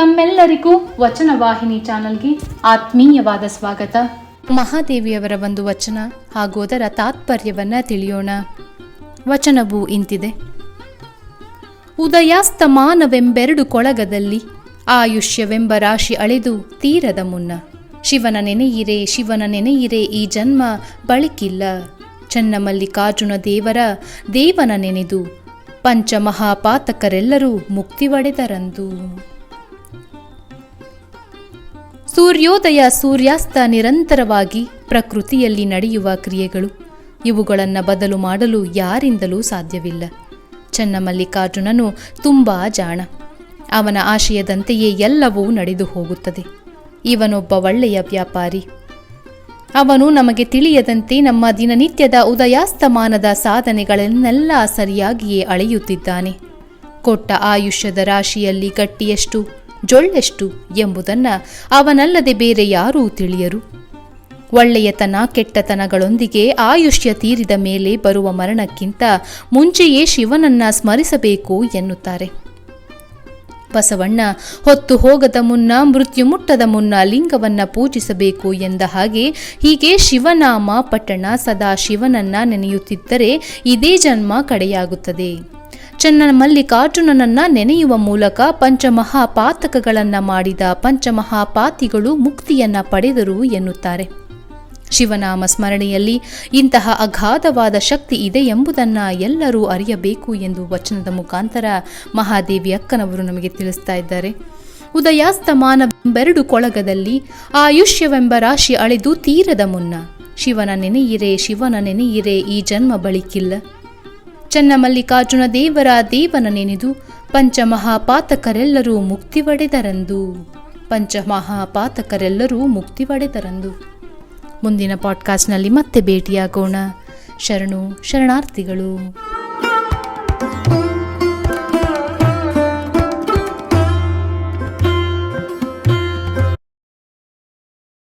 ತಮ್ಮೆಲ್ಲರಿಗೂ ವಚನವಾಹಿನಿ ಚಾನಲ್ಗೆ ಆತ್ಮೀಯವಾದ ಸ್ವಾಗತ. ಮಹಾದೇವಿಯವರ ಒಂದು ವಚನ ಹಾಗೂ ಅದರ ತಾತ್ಪರ್ಯವನ್ನ ತಿಳಿಯೋಣ. ವಚನವು ಇಂತಿದೆ. ಉದಯಾಸ್ತಮಾನವೆಂಬೆರಡು ಕೊಳಗದಲ್ಲಿ ಆಯುಷ್ಯವೆಂಬ ರಾಶಿ ಅಳೆದು ತೀರದ ಮುನ್ನ. ಶಿವನ ನೆನೆಯಿರೆ ಶಿವನ ನೆನೆಯಿರೆ ಈ ಜನ್ಮ ಬಳಿಕಿಲ್ಲ. ಚನ್ನಮಲ್ಲಿಕಾರ್ಜುನ ದೇವರ ದೇವನ ನೆನೆದು, ಪಂಚಮಹಾಪಾತಕರೆಲ್ಲರೂ ಮುಕ್ತಿ ಒಡೆದರಂದು ಸೂರ್ಯೋದಯ ಸೂರ್ಯಾಸ್ತ ನಿರಂತರವಾಗಿ ಪ್ರಕೃತಿಯಲ್ಲಿ ನಡೆಯುವ ಕ್ರಿಯೆಗಳು. ಇವುಗಳನ್ನು ಬದಲು ಮಾಡಲು ಯಾರಿಂದಲೂ ಸಾಧ್ಯವಿಲ್ಲ. ಚನ್ನಮಲ್ಲಿಕಾರ್ಜುನನು ತುಂಬ ಜಾಣ. ಅವನ ಆಶಯದಂತೆಯೇ ಎಲ್ಲವೂ ನಡೆದು ಹೋಗುತ್ತದೆ. ಇವನೊಬ್ಬ ಒಳ್ಳೆಯ ವ್ಯಾಪಾರಿ. ಅವನು ನಮಗೆ ತಿಳಿಯದಂತೆ ನಮ್ಮ ದಿನನಿತ್ಯದ ಉದಯಾಸ್ತಮಾನದ ಸಾಧನೆಗಳನ್ನೆಲ್ಲ ಸರಿಯಾಗಿಯೇ ಅಳೆಯುತ್ತಿದ್ದಾನೆ. ಕೊಟ್ಟ ಆಯುಷ್ಯದ ರಾಶಿಯಲ್ಲಿ ಗಟ್ಟಿಯೆಷ್ಟು ಜೊಳ್ಳೆಷ್ಟು ಎಂಬುದನ್ನು ಅವನಲ್ಲದೆ ಬೇರೆ ಯಾರೂ ತಿಳಿಯರು. ಒಳ್ಳೆಯತನ ಕೆಟ್ಟತನಗಳೊಂದಿಗೆ ಆಯುಷ್ಯ ತೀರಿದ ಮೇಲೆ ಬರುವ ಮರಣಕ್ಕಿಂತ ಮುಂಚೆಯೇ ಶಿವನನ್ನ ಸ್ಮರಿಸಬೇಕು ಎನ್ನುತ್ತಾರೆ. ಬಸವಣ್ಣ, ಹೊತ್ತು ಹೋಗದ ಮುನ್ನ, ಮೃತ್ಯು ಮುಟ್ಟದ ಮುನ್ನ ಲಿಂಗವನ್ನ ಪೂಜಿಸಬೇಕು ಎಂದ ಹಾಗೆ ಹೀಗೆ ಶಿವನಾಮ, ಪಟ್ಟಣ ಸದಾ ಶಿವನನ್ನ ನೆನೆಯುತ್ತಿದ್ದರೆ ಇದೇ ಜನ್ಮ ಕಡೆಯಾಗುತ್ತದೆ. ಚನ್ನ ಮಲ್ಲಿಕಾರ್ಜುನನನ್ನ ನೆನೆಯುವ ಮೂಲಕ ಪಂಚಮಹಾಪಾತಕಗಳನ್ನ ಮಾಡಿದ ಪಂಚಮಹಾಪಾತಿಗಳು ಮುಕ್ತಿಯನ್ನ ಪಡೆದರು ಎನ್ನುತ್ತಾರೆ. ಶಿವನಾಮ ಸ್ಮರಣೆಯಲ್ಲಿ ಇಂತಹ ಅಗಾಧವಾದ ಶಕ್ತಿ ಇದೆ ಎಂಬುದನ್ನು ಎಲ್ಲರೂ ಅರಿಯಬೇಕು ಎಂದು ವಚನದ ಮುಖಾಂತರ ಮಹಾದೇವಿ ಅಕ್ಕನವರು ನಮಗೆ ತಿಳಿಸ್ತಾ ಇದ್ದಾರೆ. ಉದಯಾಸ್ತಮಾನವೆಂಬೆರಡು ಕೊಳಗದಲ್ಲಿ ಆಯುಷ್ಯವೆಂಬ ರಾಶಿ ಅಳೆದು ತೀರದ ಮುನ್ನ, ಶಿವನ ನೆನೆಯಿರೆ ಶಿವನ ನೆನೆಯಿರೆ ಈ ಜನ್ಮ ಬಳಿಕಿಲ್ಲ. ಚನ್ನಮಲ್ಲಿಕಾರ್ಜುನ ದೇವರ ದೇವನ ನೆನೆದು ಪಂಚಮಹಾಪಾತಕರೆಲ್ಲರೂ ಮುಕ್ತಿ ಪಡೆದರಂದು. ಪಂಚಮಹಾಪಾತಕರೆಲ್ಲರೂ ಮುಕ್ತಿ ಪಡೆದರಂದು. ಮುಂದಿನ ಪಾಡ್ಕಾಸ್ಟ್ನಲ್ಲಿ ಮತ್ತೆ ಭೇಟಿಯಾಗೋಣ. ಶರಣು, ಶರಣಾರ್ಥಿಗಳು.